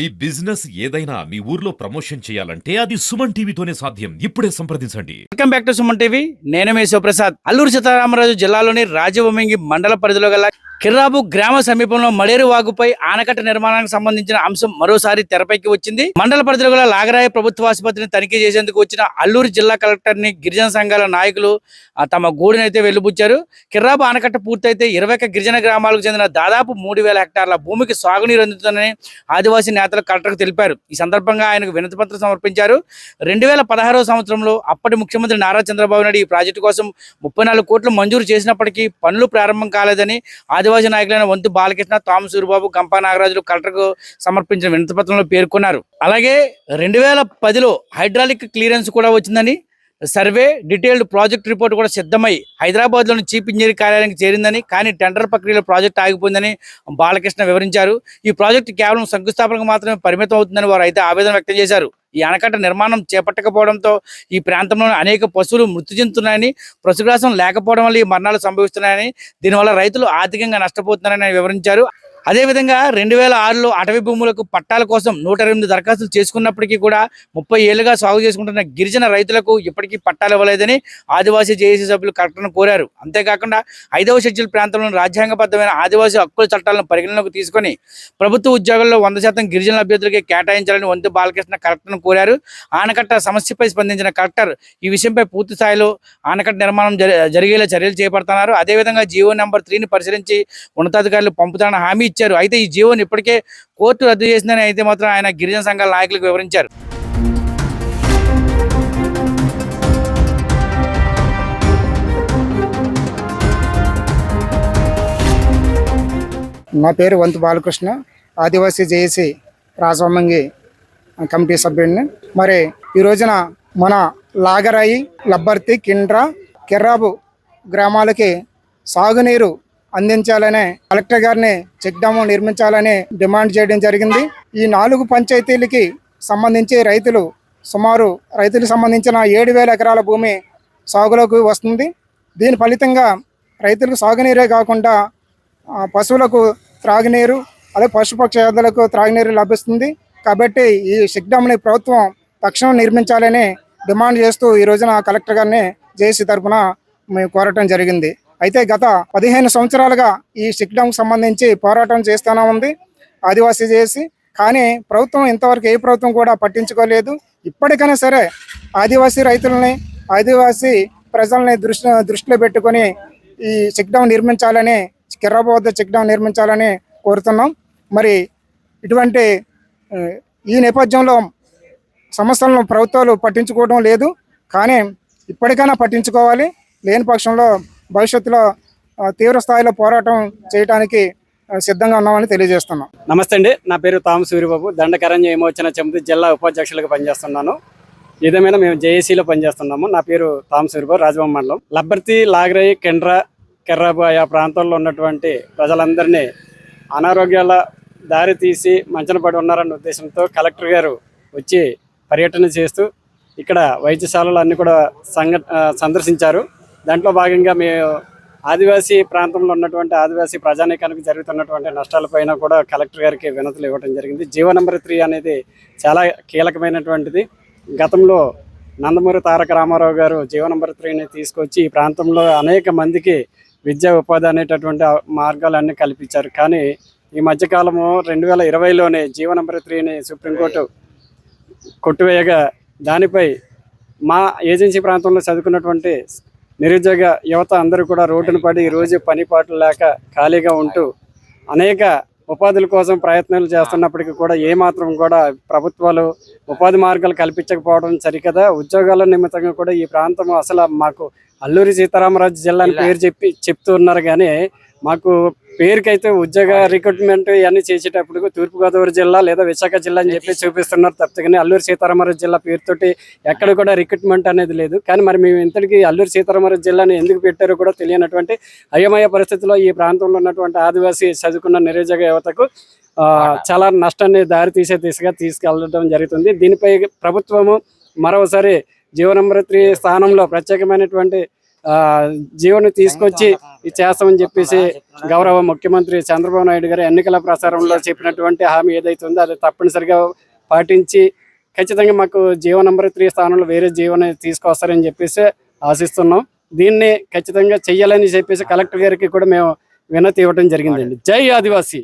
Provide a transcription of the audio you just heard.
ఈ బిజినెస్ ఏదైనా మీ ఊర్లో ప్రమోషన్ చేయాలంటే అది సుమన్ టీవీతోనే సాధ్యం. ఇప్పుడే సంప్రదించండి. Welcome back to Suman TV. నేను మీ శివప్రసాద్. అల్లూరు సీతారామరాజు జిల్లాలోని రాజవొమ్మింగి మండల పరిధిలో గల కిర్రాబు గ్రామ సమీపంలో మడేరు వాగుపై ఆనకట్ట నిర్మాణానికి సంబంధించిన అంశం మరోసారి తెరపైకి వచ్చింది. మండల పరిధిలో గల లాగరాయ ప్రభుత్వ ఆసుపత్రిని తనిఖీ చేసేందుకు వచ్చిన అల్లూరు జిల్లా కలెక్టర్ని గిరిజన సంఘాల నాయకులు తమ గూడునైతే అయితే వెలుబుచ్చారు. కిర్రాబు ఆనకట్ట పూర్తయితే ఇరవై గిరిజన గ్రామాలకు చెందిన దాదాపు మూడు వేల హెక్టార్ల భూమికి సాగునీరు అందుతుందని ఆదివాసీ నేతలు కలెక్టర్కు తెలిపారు. ఈ సందర్భంగా ఆయనకు వినతిపత్రం సమర్పించారు. రెండు వేల పదహారవ సంవత్సరంలో అప్పటి ముఖ్యమంత్రి నారా చంద్రబాబు నాయుడు ఈ ప్రాజెక్టు కోసం ముప్పై నాలుగు కోట్లు మంజూరు చేసినప్పటికీ పనులు ప్రారంభం కాలేదని ఆదివాసీ నాయకులైన వంతు బాలకృష్ణ తాము సూరిబాబు గంపా నాగరాజులు కలెక్టర్కు సమర్పించిన వినతిపత్రంలో పేర్కొన్నారు. అలాగే రెండు వేల పదిలో హైడ్రాలిక్ క్లియరెన్స్ కూడా వచ్చిందని సర్వే డీటెయిల్డ్ ప్రాజెక్ట్ రిపోర్ట్ కూడా సిద్ధమై హైదరాబాద్లోని చీఫ్ ఇంజనీర్ కార్యాలయానికి చేరిందని కానీ టెండర్ ప్రక్రియలో ప్రాజెక్ట్ ఆగిపోయిందని బాలకృష్ణ వివరించారు. ఈ ప్రాజెక్టు కేవలం శంకుస్థాపనకు మాత్రమే పరిమితం అవుతుందని వారు అయితే ఆవేదన వ్యక్తం చేశారు. ఈ ఆనకట్ట నిర్మాణం చేపట్టకపోవడంతో ఈ ప్రాంతంలోని అనేక పశువులు మృతి చెందుతున్నాయని పశుగ్రాసం లేకపోవడం వల్ల ఈ మరణాలు సంభవిస్తున్నాయని దీనివల్ల రైతులు ఆర్థికంగా నష్టపోతున్నారని వివరించారు. అదేవిధంగా రెండు వేల ఆరులో అటవీ భూములకు పట్టాల కోసం నూట ఎనిమిది దరఖాస్తులు చేసుకున్నప్పటికీ కూడా ముప్పై ఏళ్ళుగా సాగు చేసుకుంటున్న గిరిజన రైతులకు ఇప్పటికీ పట్టాలు ఇవ్వలేదని ఆదివాసీ జేఏసీ సభ్యులు కలెక్టర్ను కోరారు. అంతేకాకుండా ఐదవ షెడ్యూల్ ప్రాంతంలోని రాజ్యాంగబద్ధమైన ఆదివాసీ హక్కుల చట్టాలను పరిగణలోకి తీసుకొని ప్రభుత్వ ఉద్యోగాల్లో వంద శాతం గిరిజన అభ్యర్థులకి కేటాయించాలని వంతు బాలకృష్ణ కలెక్టర్ను కోరారు. ఆనకట్ట సమస్యపై స్పందించిన కలెక్టర్ ఈ విషయంపై పూర్తి స్థాయిలో ఆనకట్ట నిర్మాణం జరిగేలా చర్యలు చేపడుతున్నారు. అదేవిధంగా జీవో నెంబర్ త్రీని పరిశీలించి ఉన్నతాధికారులు పంపుతారని హామీ ఇచ్చారు. అయితే ఈ జీవోని ఇప్పటికే కోర్టు రద్దు చేసిందని అయితే మాత్రం ఆయన గిరిజన సంఘాల నాయకులకు వివరించారు. నా పేరు వంతు బాలకృష్ణ. ఆదివాసీ జేఏసీ రాజవమ్మంగి కమిటీ సభ్యుడిని. మరి ఈ రోజున మన లాగరాయి లబ్బర్తి కిండ్రా కిర్రాబు గ్రామాలకి సాగునీరు అందించాలనే కలెక్టర్ గారిని చెక్ డ్యాము నిర్మించాలని డిమాండ్ చేయడం జరిగింది. ఈ నాలుగు పంచాయతీలకి సంబంధించి రైతులు సుమారు రైతులకు సంబంధించిన ఏడు వేల ఎకరాల భూమి సాగులోకి వస్తుంది. దీని ఫలితంగా రైతులకు సాగునీరే కాకుండా పశువులకు త్రాగునీరు అలాగే పశుపక్షాదులకు త్రాగునీరు లభిస్తుంది. కాబట్టి ఈ చెక్ డ్యామ్ని ప్రభుత్వం తక్షణం నిర్మించాలని డిమాండ్ చేస్తూ ఈ రోజున కలెక్టర్ గారిని జేసీ తరఫున మేము కోరటం జరిగింది. అయితే గత పదిహేను సంవత్సరాలుగా ఈ చెక్ సంబంధించి పోరాటం చేస్తూనే ఉంది ఆదివాసీ చేసి. కానీ ప్రభుత్వం ఇంతవరకు ఏ ప్రభుత్వం కూడా పట్టించుకోలేదు. ఇప్పటికైనా సరే ఆదివాసీ రైతులని ఆదివాసీ ప్రజల్ని దృష్టి దృష్టిలో పెట్టుకొని ఈ చెక్డౌన్ నిర్మించాలని కిర్రబోద్ద చెక్డౌన్ నిర్మించాలని కోరుతున్నాం. మరి ఇటువంటి ఈ నేపథ్యంలో సమస్యలను ప్రభుత్వాలు పట్టించుకోవడం లేదు. కానీ ఇప్పటికైనా పట్టించుకోవాలి. లేని పక్షంలో భవిష్యత్తులో తీవ్ర స్థాయిలో పోరాటం చేయడానికి సిద్ధంగా ఉన్నామని తెలియజేస్తున్నాం. నమస్తే అండి. నా పేరు తాము సూర్యబాబు దండకరణ్య ఏమోచన చెంది జిల్లా ఉపాధ్యక్షులుగా పనిచేస్తున్నాను. ఇదేమైనా మేము జేఏసీలో పనిచేస్తున్నాము. నా పేరు తాము సూర్యబాబు రాజభవన్ మండలం. లబ్బర్తి లాగరై కెండ్రా కెర్రాబు ఆయా ప్రాంతాల్లో ఉన్నటువంటి ప్రజలందరినీ అనారోగ్యాల దారి తీసి మంచన పడి ఉన్నారన్న ఉద్దేశంతో కలెక్టర్ గారు వచ్చి పర్యటన చేస్తూ ఇక్కడ వైద్యశాలలు అన్నీ కూడా సంఘ సందర్శించారు. దాంట్లో భాగంగా మేము ఆదివాసీ ప్రాంతంలో ఉన్నటువంటి ఆదివాసీ ప్రజానీకానికి జరుగుతున్నటువంటి నష్టాలపైన కూడా కలెక్టర్ గారికి వినతులు ఇవ్వడం జరిగింది. జీవో నెంబర్ త్రీ అనేది చాలా కీలకమైనటువంటిది. గతంలో నందమూరి తారక రామారావు గారు జీవ నెంబర్ త్రీని తీసుకొచ్చి ఈ ప్రాంతంలో అనేక మందికి విద్యా ఉపాధి అనేటటువంటి మార్గాలన్నీ కల్పించారు. కానీ ఈ మధ్యకాలము రెండు వేల ఇరవైలోనే జీవ నెంబర్ త్రీని సుప్రీంకోర్టు కొట్టివేయగా దానిపై మా ఏజెన్సీ ప్రాంతంలో చదువుకున్నటువంటి నిరుద్యోగ యువత అందరూ కూడా రోడ్డున పడి ఈరోజు పని పాటలు లేక ఖాళీగా ఉంటూ అనేక ఉపాధుల కోసం ప్రయత్నాలు చేస్తున్నప్పటికీ కూడా ఏమాత్రం కూడా ప్రభుత్వాలు ఉపాధి మార్గాలు కల్పించకపోవడం సరికదా. ఉద్యోగాల నిమిత్తంగా కూడా ఈ ప్రాంతం అసలు మాకు అల్లూరి సీతారామరాజు జిల్లా అని పేరు చెప్పి చెప్తూ ఉన్నారు కానీ మాకు పేరుకైతే ఉద్యోగ రిక్రూట్మెంట్ ఇవన్నీ చేసేటప్పుడు తూర్పుగోదావరి జిల్లా లేదా విశాఖ జిల్లా అని చెప్పి చూపిస్తున్నారు తప్పితే కానీ అల్లూరి సీతారామరాజు జిల్లా పేరుతోటి ఎక్కడ కూడా రిక్రూట్మెంట్ అనేది లేదు. కానీ మరి మేము ఇంతటికి అల్లూరి సీతారామరాజు జిల్లాని ఎందుకు పెట్టారో కూడా తెలియనటువంటి అయోమయ పరిస్థితిలో ఈ ప్రాంతంలో ఉన్నటువంటి ఆదివాసీ చదువుకున్న నిరుద్యోగ యువతకు చాలా నష్టాన్ని దారి తీసే దిశగా తీసుకెళ్ళడం జరుగుతుంది. దీనిపై ప్రభుత్వము మరోసారి జీవో నెంబర్ త్రీ స్థానంలో ప్రత్యేకమైనటువంటి జీవోని తీసుకొచ్చి చేస్తామని చెప్పేసి గౌరవ ముఖ్యమంత్రి చంద్రబాబు నాయుడు గారు ఎన్నికల ప్రచారంలో చెప్పినటువంటి హామీ ఏదైతే ఉందో అది తప్పనిసరిగా పాటించి ఖచ్చితంగా మాకు జీవో నెంబర్ త్రీ స్థానంలో వేరే జీవోని తీసుకొస్తారని చెప్పేసి ఆశిస్తున్నాం. దీన్ని ఖచ్చితంగా చెయ్యాలని చెప్పేసి కలెక్టర్ గారికి కూడా మేము వినతి ఇవ్వడం జరిగిందండి. జై ఆదివాసీ.